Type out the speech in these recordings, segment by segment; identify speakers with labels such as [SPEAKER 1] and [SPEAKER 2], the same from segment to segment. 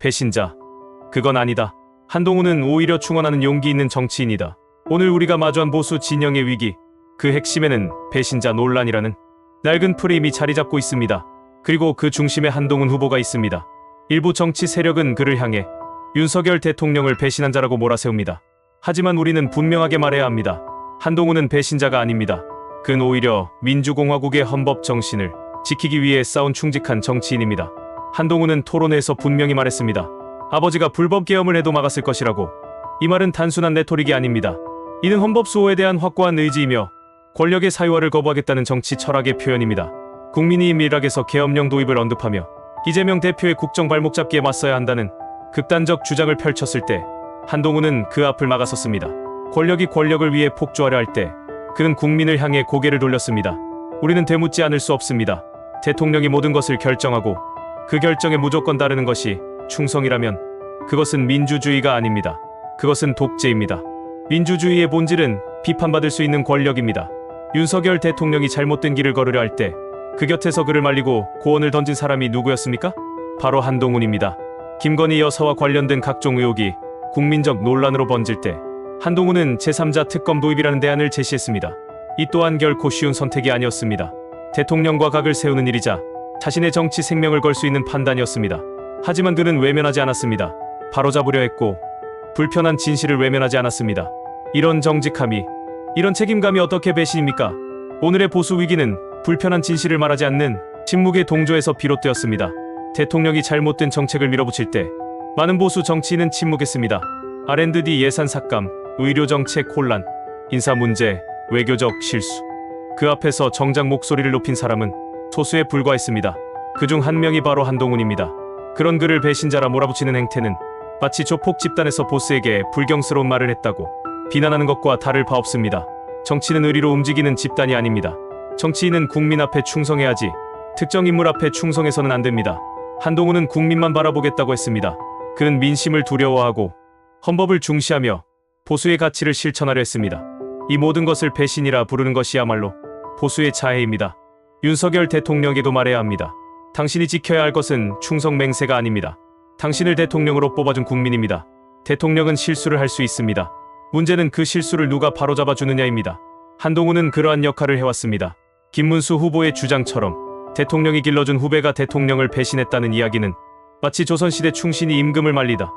[SPEAKER 1] 배신자. 그건 아니다. 한동훈은 오히려 충원하는 용기 있는 정치인이다. 오늘 우리가 마주한 보수 진영의 위기, 그 핵심에는 배신자 논란이라는 낡은 프레임이 자리 잡고 있습니다. 그리고 그 중심에 한동훈 후보가 있습니다. 일부 정치 세력은 그를 향해 윤석열 대통령을 배신한 자라고 몰아세웁니다. 하지만 우리는 분명하게 말해야 합니다. 한동훈은 배신자가 아닙니다. 그는 오히려 민주공화국의 헌법 정신을 지키기 위해 싸운 충직한 정치인입니다. 한동훈은 토론회에서 분명히 말했습니다. 아버지가 불법 계엄을 해도 막았을 것이라고. 이 말은 단순한 레토릭이 아닙니다. 이는 헌법 수호에 대한 확고한 의지이며 권력의 사유화를 거부하겠다는 정치 철학의 표현입니다. 국민이 밀락에서 계엄령 도입을 언급하며 이재명 대표의 국정 발목 잡기에 맞서야 한다는 극단적 주장을 펼쳤을 때 한동훈은 그 앞을 막아섰습니다. 권력이 권력을 위해 폭주하려 할 때 그는 국민을 향해 고개를 돌렸습니다. 우리는 되묻지 않을 수 없습니다. 대통령이 모든 것을 결정하고 그 결정에 무조건 따르는 것이 충성이라면 그것은 민주주의가 아닙니다. 그것은 독재입니다. 민주주의의 본질은 비판받을 수 있는 권력입니다. 윤석열 대통령이 잘못된 길을 걸으려 할 때 그 곁에서 그를 말리고 고언을 던진 사람이 누구였습니까? 바로 한동훈입니다. 김건희 여사와 관련된 각종 의혹이 국민적 논란으로 번질 때 한동훈은 제3자 특검 도입이라는 대안을 제시했습니다. 이 또한 결코 쉬운 선택이 아니었습니다. 대통령과 각을 세우는 일이자 자신의 정치 생명을 걸 수 있는 판단이었습니다. 하지만 그는 외면하지 않았습니다. 바로잡으려 했고 불편한 진실을 외면하지 않았습니다. 이런 정직함이, 이런 책임감이 어떻게 배신입니까? 오늘의 보수 위기는 불편한 진실을 말하지 않는 침묵의 동조에서 비롯되었습니다. 대통령이 잘못된 정책을 밀어붙일 때 많은 보수 정치인은 침묵했습니다. R&D 예산 삭감, 의료 정책 혼란, 인사 문제, 외교적 실수. 그 앞에서 정작 목소리를 높인 사람은 소수에 불과했습니다. 그중 한 명이 바로 한동훈입니다. 그런 그를 배신자라 몰아붙이는 행태는 마치 조폭 집단에서 보스에게 불경스러운 말을 했다고 비난하는 것과 다를 바 없습니다. 정치는 의리로 움직이는 집단이 아닙니다. 정치인은 국민 앞에 충성해야지 특정 인물 앞에 충성해서는 안 됩니다. 한동훈은 국민만 바라보겠다고 했습니다. 그는 민심을 두려워하고 헌법을 중시하며 보수의 가치를 실천하려 했습니다. 이 모든 것을 배신이라 부르는 것이야말로 보수의 자해입니다. 윤석열 대통령에게도 말해야 합니다. 당신이 지켜야 할 것은 충성 맹세가 아닙니다. 당신을 대통령으로 뽑아준 국민입니다. 대통령은 실수를 할 수 있습니다. 문제는 그 실수를 누가 바로잡아 주느냐입니다. 한동훈은 그러한 역할을 해왔습니다. 김문수 후보의 주장처럼 대통령이 길러준 후배가 대통령을 배신했다는 이야기는 마치 조선시대 충신이 임금을 말리다.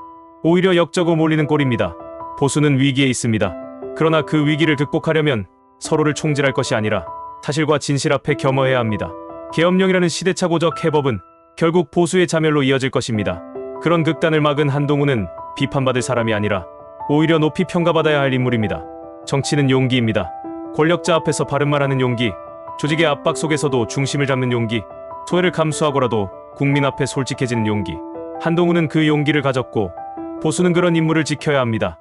[SPEAKER 1] 오히려 역적으로 몰리는 꼴입니다. 보수는 위기에 있습니다. 그러나 그 위기를 극복하려면 서로를 총질할 것이 아니라 사실과 진실 앞에 겸허해야 합니다. 계엄령이라는 시대착오적 해법은 결국 보수의 자멸로 이어질 것입니다. 그런 극단을 막은 한동훈은 비판받을 사람이 아니라 오히려 높이 평가받아야 할 인물입니다. 정치는 용기입니다. 권력자 앞에서 바른 말하는 용기, 조직의 압박 속에서도 중심을 잡는 용기, 소외를 감수하고라도 국민 앞에 솔직해지는 용기. 한동훈은 그 용기를 가졌고 보수는 그런 인물을 지켜야 합니다.